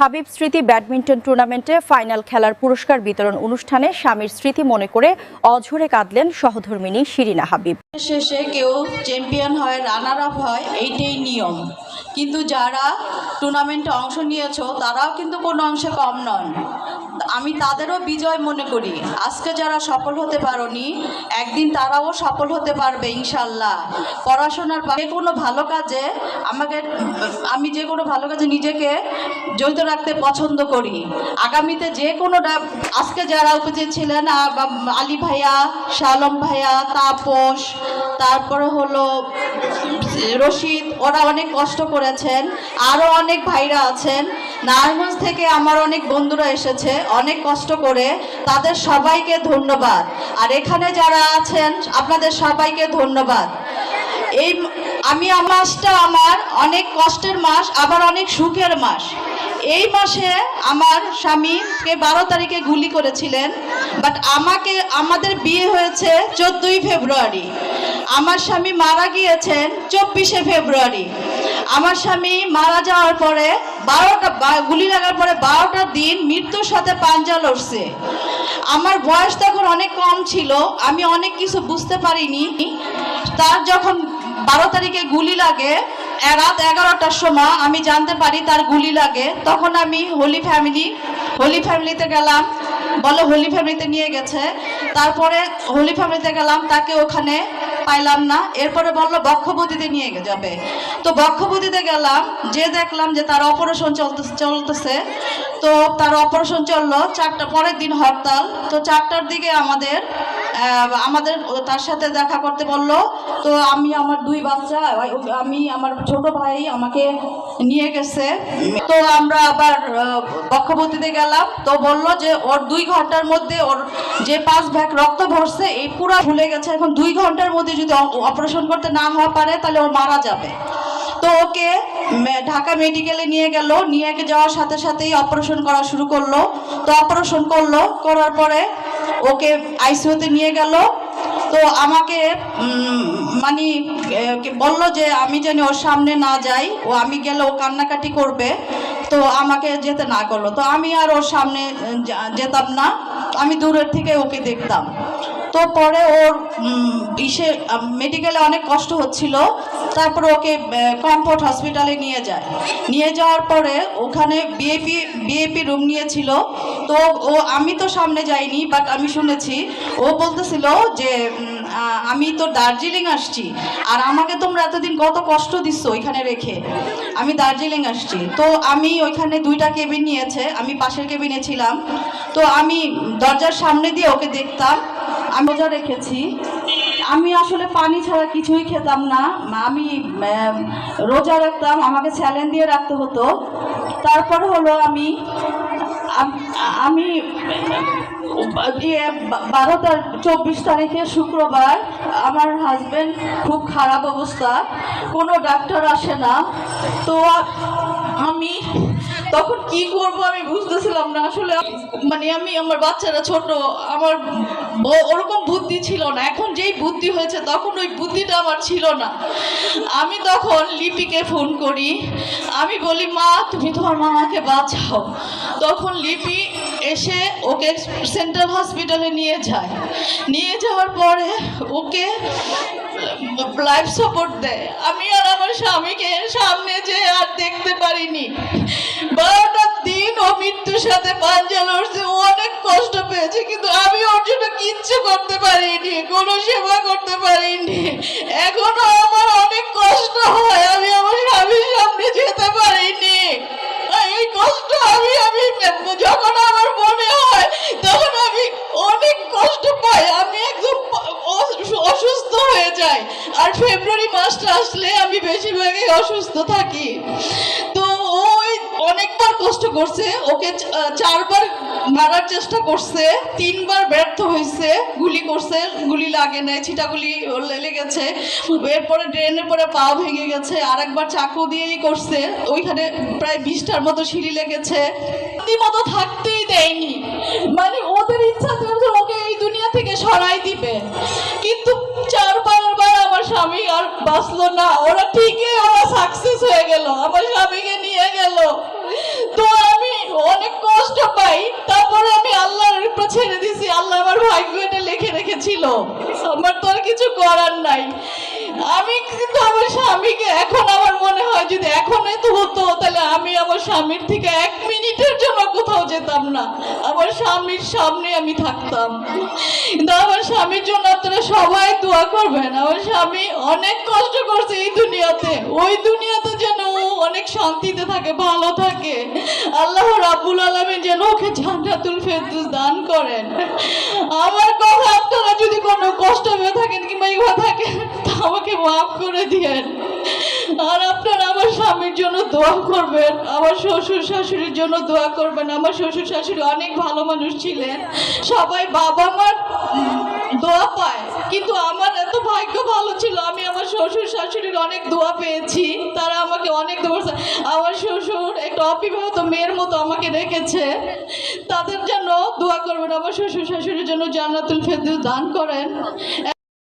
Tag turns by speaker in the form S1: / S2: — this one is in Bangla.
S1: হাবিব স্মৃতি ব্যাডমিন্টন টুর্নামেন্টে ফাইনাল খেলার পুরস্কার বিতরণ অনুষ্ঠানে স্বামীর স্মৃতি মনে করে অঝরে কাঁদলেন সহধর্মিনী শিরিনা হাবিব।
S2: শেষে কেউ চ্যাম্পিয়ন হয় রানার আপ হয়, এইটাই নিয়ম। কিন্তু যারা টুর্নামেন্টে অংশ নিয়েছ, তারাও কিন্তু কোনো অংশে কম নন আমি তাদেরও বিজয় মনে করি। আজকে যারা সফল হতে পারোনি, একদিন তারাও সফল হতে পারবে ইনশাল্লাহ পড়াশোনার যে কোনো ভালো কাজে আমাকে আমি যে কোনো ভালো কাজে নিজেকে জড়িত রাখতে পছন্দ করি। আগামীতে যে কোনো আজকে যারা উপস্থিত ছিলেন আলী ভাইয়া, শালম ভাইয়া, তাপস, তারপরে হলো রশিদ, ওরা অনেক কষ্ট করেছেন। আরও অনেক ভাইরা আছেন। নারায়ণগঞ্জ থেকে আমার অনেক বন্ধুরা এসেছে। অনেক কষ্ট করে তাদের সবাইকে ধন্যবাদ। আর এখানে যারা আছেন, আপনাদের সবাইকে ধন্যবাদ। এই আমি মাসটা আমার অনেক কষ্টের মাস, আবার অনেক সুখের মাস। এই মাসে আমার স্বামীকে বারো তারিখে গুলি করেছিলেন, বাট আমাকে, আমাদের বিয়ে হয়েছে চোদ্দোই ফেব্রুয়ারি। আমার স্বামী মারা গিয়েছেন চব্বিশে ফেব্রুয়ারি। আমার স্বামী মারা যাওয়ার পরে বারোটা গুলি লাগার পরে বারোটা দিন মৃত্যুর সাথে পাঞ্জা লড়ছে। আমার বয়স তখন অনেক কম ছিল, আমি অনেক কিছু বুঝতে পারিনি। তার যখন বারো তারিখে গুলি লাগে রাত এগারোটার সময় আমি জানতে পারি তার গুলি লাগে, তখন আমি হোলি ফ্যামিলি, হোলি ফ্যামিলিতে গেলাম। বলো হোলি ফ্যামিলিতে নিয়ে গেছে। তারপরে হোলি ফ্যামিলিতে গেলাম, তাকে ওখানে পাইলাম না। এরপরে বলল, বক্ষপতিতে নিয়ে যাবে। তো বক্ষপতিতে গেলাম, যে দেখলাম যে তার অপারেশন চলতে চলতেছে। তো তার অপারেশন চলল, চারটা, পরের দিন হরতাল। তো চারটার দিকে আমাদের আমাদের তার সাথে দেখা করতে বলল তো আমি আমার দুই বাচ্চা আমি আমার ছোট ভাই আমাকে নিয়ে গেছে। তো আমরা আবার আহ, বক্ষপতিতে গেলাম। তো বলল যে ওর দুই ঘণ্টার মধ্যে ওর যে পাঁচ ভাগ রক্ত ভরছে এই পুরো ভুলে গেছে। এখন দুই ঘণ্টার মধ্যে যদি অপারেশন করতে না হওয়া পারে তাহলে ও মারা যাবে। তো ওকে ঢাকা মেডিকেলে নিয়ে গেল। নিয়ে যাওয়ার সাথে সাথেই অপারেশন করা শুরু করল। তো অপারেশন করল। করার পরে ওকে আইসিইউতে নিয়ে গেল। তো আমাকে মানে বলল যে আমি যেন ওর সামনে না যাই, ও আমি গেলে ও কান্নাকাটি করবে। তো আমাকে যেতে না করল। তো আমি আর ওর সামনে যেতাম না। আমি দূরের থেকে ওকে দেখতাম। তো পরে ওর ইসে মেডিকেলে অনেক কষ্ট হচ্ছিল। তারপর ওকে কমফোর্ট হসপিটালে নিয়ে যায়। নিয়ে যাওয়ার পরে ওখানে বিএপি বিএপি রুম নিয়েছিল। তো ও, আমি তো সামনে যাইনি বাট আমি শুনেছি, ও বলতেছিল যে আমি তো দার্জিলিং আসছি, আর আমাকে তোমরা এতদিন কত কষ্ট দিচ্ছ ওইখানে রেখে। আমি দার্জিলিং আসছি। তো আমি ওইখানে দুইটা কেবিন নিয়েছে, আমি পাশের কেবিনে ছিলাম। তো আমি দরজার সামনে দিয়ে ওকে দেখতাম। আমি রেখেছি। আমি আসলে পানি ছাড়া কিছুই খেতাম না। আমি রোজা রাখতাম, আমাকে স্যালেন দিয়ে রাখতে হতো। তারপর হলো আমি আমি বারো চব্বিশ তারিখে শুক্রবার আমার হাজবেন্ড খুব খারাপ অবস্থা। কোনো ডাক্তার আসে না। তো আমি তখন কি করব আমি বুঝতেছিলাম না। আসলে মানে আমি, আমার বাচ্চারা ছোট, আমার ওরকম বুদ্ধি ছিল না। এখন যেই বুদ্ধি হয়েছে তখন ওই বুদ্ধিটা আমার ছিল না। আমি তখন লিপিকে ফোন করি। আমি বলি, মা, তুমি তোমার মামাকে বাঁচাও। তখন লিপি এসে ওকে সেন্ট্রাল হসপিটালে নিয়ে যায়। নিয়ে যাওয়ার পরে ওকে লাইফ সাপোর্ট দেয়। আমি আর আমার স্বামীকে সামনে যে আর দেখতে পারিনি। বারোটা দিন ও মৃত্যুর সাথে পাঞ্জা লড়ছে। ও অনেক কষ্ট পেয়েছে, কিন্তু আমি ওর জন্য কিচ্ছু করতে পারিনি, কোনো সেবা করতে পারিনি। এখনও আমার অনেক কষ্ট হয়। আমি আমার স্বামীর সামনে যেতে পারিনি ফেব্রুয়ারি মাসটা আসলে আমি বেশিরভাগই অসুস্থ থাকি। তো ওই অনেকবার কষ্ট করছে, ওকে চারবার মারার চেষ্টা করছে, তিনবার ব্যর্থ হয়েছে গুলি করছে, গুলি লাগে নাই, ছিটাগুলি লেগেছে, এরপরে ড্রেনের পরে পা ভেঙে গেছে আর একবার চাকু দিয়েই করছে, ওইখানে প্রায় বিশটার মতো সিঁড়ি লেগেছে। মতো থাকতেই দেয়নি। মানে ওদের ইচ্ছা ওকে এই দুনিয়া থেকে সরাই দিবে। বাঁচলো না, ওরা ঠিকই, ওরা সাকসেস হয়ে গেল, আমার স্বামীকে নিয়ে গেল। তো আমি অনেক কষ্ট পাই, তারপরে আমি আল্লাহর উপর ছেড়ে দিছি, আল্লাহ আমার ভাগ্য এটা লিখে রেখেছিল। আমার তো আর কিছু করার নাই। আমি কিন্তু আমার স্বামীকে, এখন আমার মনে হয় যদি এখন এত হতো, তাহলে আমি আমার স্বামীর থেকে এক মিনিটে যেতাম না। আমার স্বামীর সামনে আমি থাকতাম। কিন্তু আমার স্বামীর জন্য আপনারা সবাই দোয়া করবেন। আমার স্বামী অনেক কষ্ট করছে এই দুনিয়াতে। ওই দুনিয়াতে যেন অনেক শান্তিতে থাকে, ভালো থাকে। আল্লাহ রাব্বুল আলামিন যেন ওকে জান্নাতুল ফেরদৌস দান করেন। আমার কথা আপনারা যদি কোনো কষ্ট হয়ে থাকেন কিংবা ইয়া থাকেন তা আমাকে মাফ করে দিয়েন। আর আপনারা আমার স্বামীর জন্য দোয়া করবেন, আমার শ্বশুর শাশুড়ির জন্য দোয়া করবেন। আমার শ্বশুর শাশুড়ি অনেক ভালো মানুষ ছিলেন। সবাই বাবা মার দোয়া পায়, কিন্তু আমার এত ভাগ্য ভালো ছিল, আমি আমার শ্বশুর শাশুড়ির অনেক দোয়া পেয়েছি। তারা আমাকে অনেক দোয়া আমার শ্বশুর একটা অবিবাহিত মেয়ের মতো আমাকে রেখেছে। তাদের জন্য দোয়া করবেন। আমার শ্বশুর শাশুড়ির জন্য জান্নাতুল ফেরদৌস দান করেন।